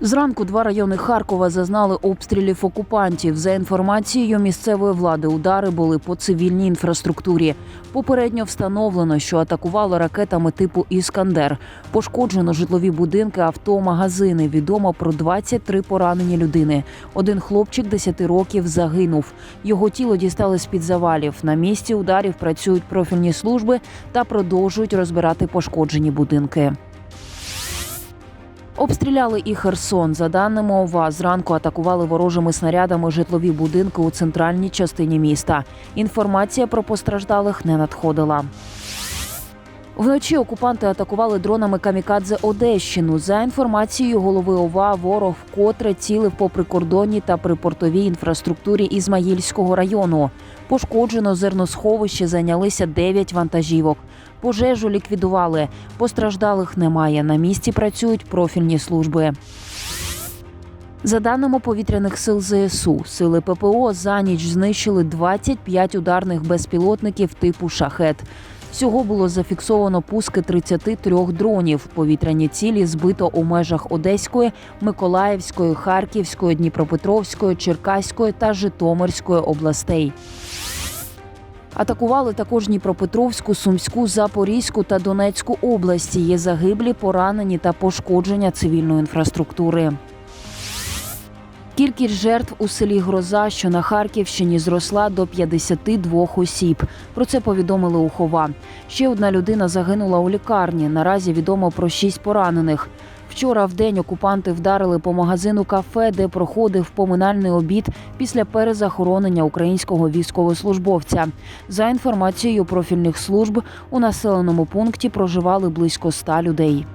Зранку два райони Харкова зазнали обстрілів окупантів. За інформацією місцевої влади, удари були по цивільній інфраструктурі. Попередньо встановлено, що атакували ракетами типу Іскандер. Пошкоджено житлові будинки, авто, магазини. Відомо про 23 поранені людини. Один хлопчик 10 років загинув. Його тіло дістали з під завалів. На місці ударів працюють профільні служби та продовжують розбирати пошкоджені будинки. Обстріляли і Херсон. За даними ОВА, зранку атакували ворожими снарядами житлові будинки у центральній частині міста. Інформація про постраждалих не надходила. Вночі окупанти атакували дронами камікадзе Одещину. За інформацією голови ОВА, ворог вкотре цілив по прикордонній та припортовій інфраструктурі Ізмаїльського району. Пошкоджено зерносховище, зайнялися 9 вантажівок. Пожежу ліквідували. Постраждалих немає. На місці працюють профільні служби. За даними повітряних сил ЗСУ, сили ППО за ніч знищили 25 ударних безпілотників типу шахет. Всього було зафіксовано пуски 33 дронів. Повітряні цілі збито у межах Одеської, Миколаївської, Харківської, Дніпропетровської, Черкаської та Житомирської областей. Атакували також Дніпропетровську, Сумську, Запорізьку та Донецьку області. Є загиблі, поранені та пошкодження цивільної інфраструктури. Кількість жертв у селі Гроза, що на Харківщині, зросла до 52 осіб. Про це повідомили у Хова. Ще одна людина загинула у лікарні. Наразі відомо про шість поранених. Вчора в день окупанти вдарили по магазину кафе, де проходив поминальний обід після перезахоронення українського військовослужбовця. За інформацією профільних служб, у населеному пункті проживали близько ста людей.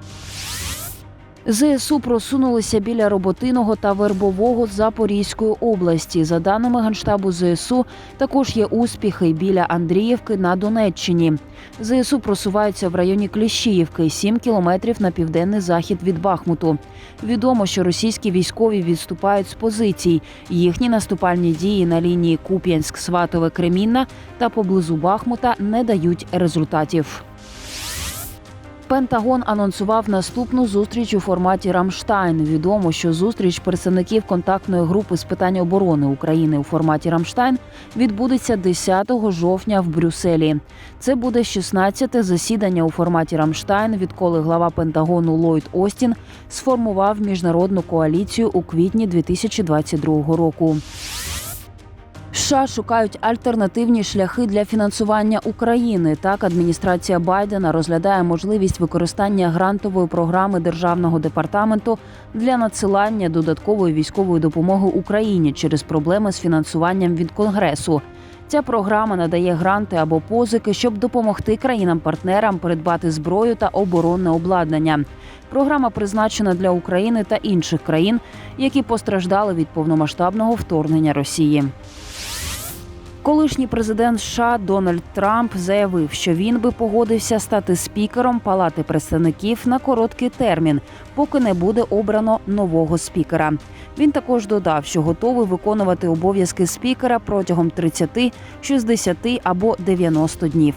ЗСУ просунулися біля роботиного та вербового Запорізької області. За даними генштабу ЗСУ, також є успіхи біля Андріївки на Донеччині. ЗСУ просуваються в районі Кліщіївки, 7 кілометрів на південний захід від Бахмуту. Відомо, що російські військові відступають з позицій. Їхні наступальні дії на лінії Куп'янськ, Сватове, Кремінна та поблизу Бахмута не дають результатів. Пентагон анонсував наступну зустріч у форматі Рамштайн. Відомо, що зустріч представників контактної групи з питань оборони України у форматі Рамштайн відбудеться 10 жовтня в Брюсселі. Це буде 16-те засідання у форматі Рамштайн, відколи глава Пентагону Ллойд Остін сформував міжнародну коаліцію у квітні 2022 року. США шукають альтернативні шляхи для фінансування України. Так, адміністрація Байдена розглядає можливість використання грантової програми державного департаменту для надсилання додаткової військової допомоги Україні через проблеми з фінансуванням від Конгресу. Ця програма надає гранти або позики, щоб допомогти країнам-партнерам придбати зброю та оборонне обладнання. Програма призначена для України та інших країн, які постраждали від повномасштабного вторгнення Росії. Колишній президент США Дональд Трамп заявив, що він би погодився стати спікером Палати представників на короткий термін, поки не буде обрано нового спікера. Він також додав, що готовий виконувати обов'язки спікера протягом 30, 60 або 90 днів.